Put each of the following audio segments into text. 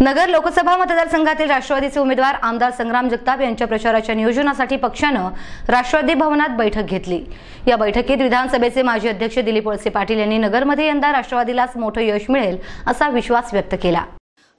नगर लोकसभा मतदारसंघातील राष्ट्रवादीचे उमेदवार आमदार संग्राम जगताप यांच्या प्रचाराच्या नियोजनासाठी पक्षानं राष्ट्रवादी भवनात बैठक घेतली. या बैठकीत विधानसभेचे माजी अध्यक्ष दिलीप वळसे पाटील यांनी नगरमध्ये यंदा राष्ट्रवादीलाच मोठं यश मिळेल असा विश्वास व्यक्त केला.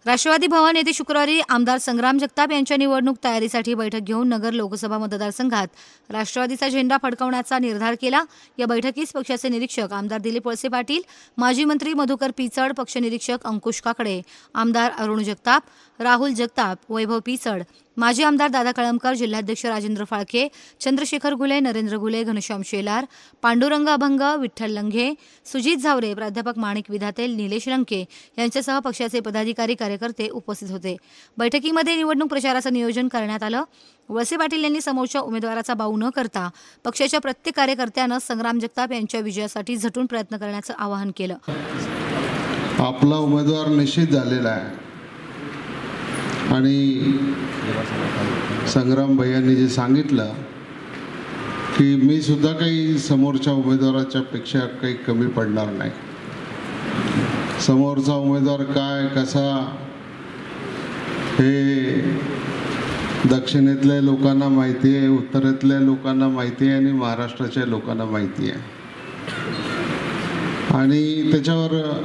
राष्ट्रवादी भवन येथे शुक्रवारी आमदार संग्राम जगताप यांच्या निवडणूक तयारीसाठी बैठक घेऊन नगर लोकसभा मतदारसंघात राष्ट्रवादीचा झेंडा फडकवण्याचा निर्धार केला. या बैठकीस पक्षाचे निरीक्षक आमदार दिलीप वळसे पाटील माजी मंत्री मधुकर पिचड पक्ष निरीक्षक अंकुश काकडे आमदार अरुण जगताप राहुल जगताप वैभव पिचड माजी आमदार दादा कळमकर जिल्हाध्यक्ष राजेंद्र फाळके चंद्रशेखर गुले नरेंद्र गुले घनश्याम शेलार पांडुरंग अभंग विठ्ठल लंघे सुजित झावरे प्राध्यापक माणिक विधाते निलेश लंके यांच्यासह पक्षाचे पदाधिकारी कार्यकर्ते उपस्थित होते. बैठकीमध्ये निवडणूक प्रचाराचं नियोजन करण्यात आलं. वळसे पाटील यांनी समोरच्या उमेदवाराचा बाऊ न करता पक्षाच्या प्रत्येक कार्यकर्त्यानं संग्राम जगताप यांच्या विजयासाठी झटून प्रयत्न करण्याचं आवाहन केलं. आपला उमेदवार निश्चित झालेला आहे. आणि संग्राम भैयांनी जे सांगितलं की मी सुद्धा काही समोरच्या उमेदवाराच्या पेक्षा काही कमी पडणार नाही. समोरचा उमेदवार काय कसा हे दक्षिणेतल्या लोकांना माहिती आहे उत्तरेतल्या लोकांना माहिती आहे आणि महाराष्ट्राच्या लोकांना माहिती आहे. आणि त्याच्यावर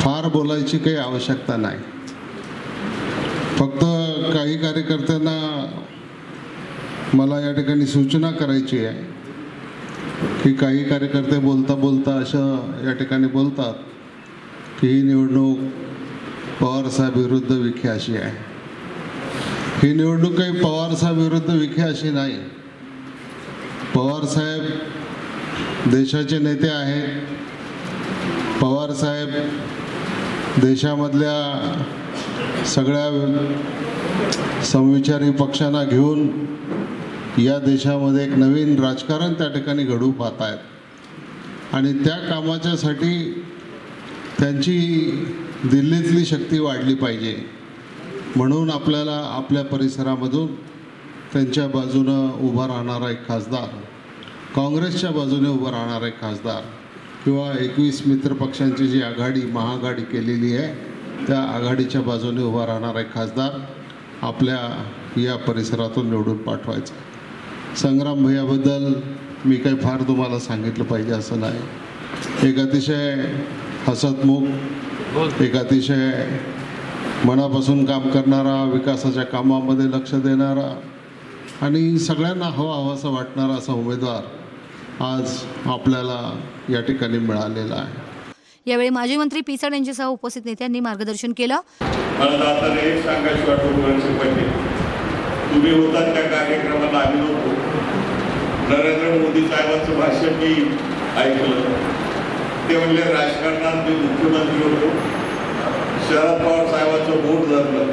फार बोलायची काही आवश्यकता नाही. फक्त काही कार्यकर्त्यांना मला या ठिकाणी सूचना करायची आहे की काही कार्यकर्ते बोलता बोलता असं या ठिकाणी बोलतात की ही निवडणूक पवारसाहेब विरुद्ध विखे अशी आहे. ही निवडणूक काही पवारसाहेब विरुद्ध विखे अशी नाही. पवारसाहेब देशाचे नेते आहेत. पवारसाहेब देशामधल्या सगळ्या समविचारी पक्षांना घेऊन या देशामध्ये एक नवीन राजकारण त्या ठिकाणी घडू पाहत आहेत आणि त्या कामाच्यासाठी त्यांची दिल्लीतली शक्ती वाढली पाहिजे. म्हणून आपल्याला आपल्या परिसरामधून त्यांच्या बाजूनं उभा राहणारा एक खासदार काँग्रेसच्या बाजूने उभा राहणारा एक खासदार किंवा एकवीस मित्रपक्षांची जी आघाडी महाआघाडी केलेली आहे त्या आघाडीच्या बाजूने उभा राहणारा खासदार आपल्या या परिसरातून निवडून पाठवायचा. संग्राम भैयाबद्दल मी काही फार तुम्हाला सांगितलं पाहिजे असं नाही. एक अतिशय हसतमुख एक अतिशय मनापासून काम करणारा विकासाच्या कामामध्ये लक्ष देणारा आणि सगळ्यांना हवा हवासा वाटणारा असा उमेदवार आज आपल्याला या ठिकाणी मिळालेला आहे. यावेळी माजी मंत्री पिचड यांच्यासह उपस्थित नेत्यांनी मार्गदर्शन केलं. मला जाताना एक सांगायचं वाटतं वळसे पाटील. तुम्ही होता त्या कार्यक्रमाला आम्ही नव्हतो नरेंद्र मोदी साहेबांचं भाषण मी ऐकलं. ते म्हणले राजकारणात मी मुख्यमंत्री होतो. शरद पवार साहेबांचं बोट धरलं.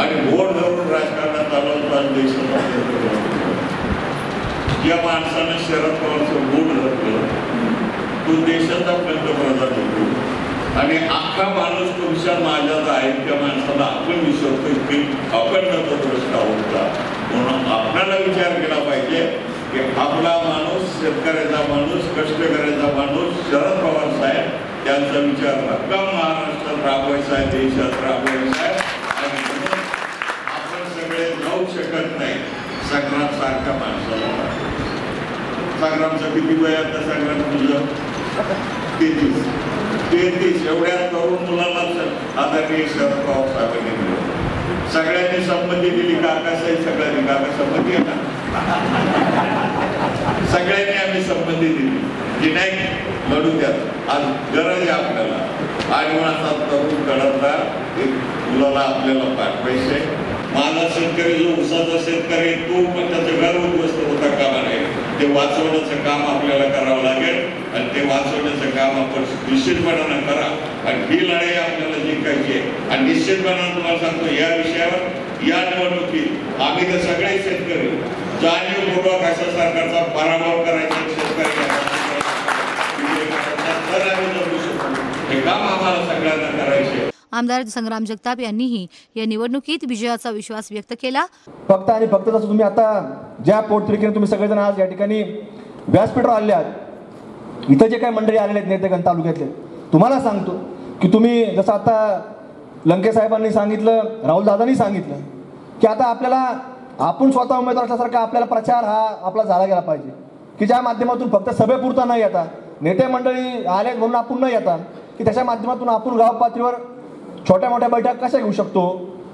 आणि बोट धरून राजकारणात आलो होतो आणि देशात ज्या माणसानं शरद पवारचं बोट धरलं तो देशाचा पंतप्रधान होतो आणि अख्खा माणूस तुमच्या माझ्यात आहे त्या माणसाला आपण विसरतो की आपण तो प्रश्न होता म्हणून आपल्याला विचार केला पाहिजे की आपला माणूस शेतकऱ्याचा माणूस कष्टकऱ्याचा माणूस शरद पवार साहेब त्यांचा विचार रक्कम महाराष्ट्रात राबवायचा आहे देशात राबवायचा आहे. आणि म्हणून आपण सगळे जाऊ शकत नाही. संग्राम सारख्या माणसाला संग्रामचं किती वय आता संग्राम तुझं? तेहतीस. तेहतीस. एवढ्या तरुण मुलांना आदरणीय शरद पवार साहेबांनी दिलं. सगळ्यांनी संमती दिली काकासाहेब सगळ्यांनी. काका संमती आहे ना? सगळ्यांनी आम्ही संमती दिली. की नाही लढू द्या. आज गरज आहे आपल्याला. आणि मग आता तरुण घडवणार एक मुलाला आपल्याला पाठवायचंय. माझा शेतकरी जो उसाचा शेतकरी तो पण त्याचं घर उद्ध्वस्त होता कामा नये ते वाचवण्याचं काम आपल्याला करावं लागेल आणि ते वाचवण्याचं काम आपण निश्चितपणानं करा. आणि ही लढाई आपल्याला जिंकायची आहे. आणि निश्चितपणानं तुम्हाला सांगतो या विषयावर या निवडणुकीत आम्ही तर सगळे शेतकरी जाणीवपूर्वक अशा सरकारचा पराभव करायचा शेतकरी तर आम्ही जगू शकतो हे काम आम्हाला सगळ्यांना करायचे आहे. आमदार संग्राम जगताप यांनीही या निवडणुकीत विजयाचा विश्वास व्यक्त केला. फक्त आणि फक्त जसं तुम्ही आता ज्या पोटतिरीकीने तुम्ही सगळेजण आज या ठिकाणी व्यासपीठावर आले आहात इथं जे काही मंडळी आलेले आहेत नेतेगण तालुक्यातले तुम्हाला सांगतो की तुम्ही जसं आता लंके साहेबांनी सांगितलं राहुल दादांनी सांगितलं की आता आपल्याला आपण स्वतः उमेदवार असल्यासारखा आपल्याला प्रचार हा आपला झाला गेला पाहिजे. की ज्या माध्यमातून फक्त सभेपुरता न येता नेते मंडळी आले म्हणून आपण न येता की त्याच्या माध्यमातून आपण गाव पातळीवर छोट्या मोठ्या बैठक कशा घेऊ शकतो?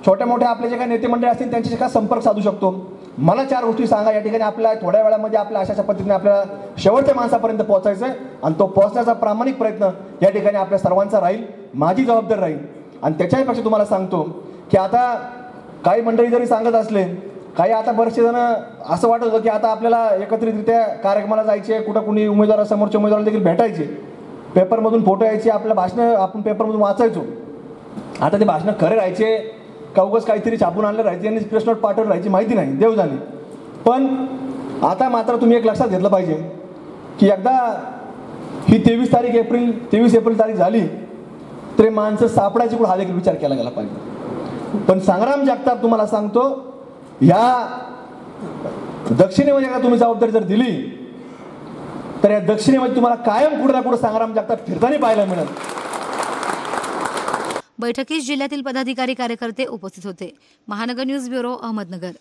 छोट्या मोठ्या आपले जे काही नेते मंडळ असतील त्यांच्याशी काय संपर्क साधू शकतो? मला चार गोष्टी सांगा या ठिकाणी आपल्या थोड्या वेळामध्ये आपल्या अशा पद्धतीने आपल्याला शेवटच्या माणसापर्यंत पोहोचायचं आहे आणि तो पोहोचण्याचा प्रामाणिक प्रयत्न या ठिकाणी आपल्या सर्वांचा राहील माझी जबाबदारी राहील. आणि त्याच्याहीपेक्षा तुम्हाला सांगतो की आता काही मंडळी जरी सांगत असले काही आता बरेचसे जण असं वाटत होतं की आता आपल्याला एकत्रितरित्या कार्यक्रमाला जायचे कुठं कुणी उमेदवार समोरच्या उमेदवाराला देखील भेटायचे. पेपरमधून फोटो यायचे आपल्या भाषणं आपण पेपरमधून वाचायचो. आता ते भाषणं खरे राहायचे का काहीतरी छापून आणलं राहायचे आणि प्रेस नोट पाठवून राहायची माहिती नाही देव झाली पण आता मात्र तुम्ही एक लक्षात घेतलं पाहिजे की एकदा ही तेवीस तारीख एप्रिल तेवीस एप्रिल तारीख झाली तरी माणसं सापडायची कुठं हा देखील विचार केला गेला पाहिजे. पण संग्राम जगताप तुम्हाला सांगतो ह्या दक्षिणेमध्ये एकदा तुम्ही जबाबदारी जर दिली तर या दक्षिणेमध्ये तुम्हाला कायम कुठं ना कुठं संग्राम जगताप फिरताना पाहायला मिळेल. बैठकीस जिल्ह्यातील पदाधिकारी कार्यकर्ते उपस्थित होते. महानगर न्यूज ब्युरो अहमदनगर.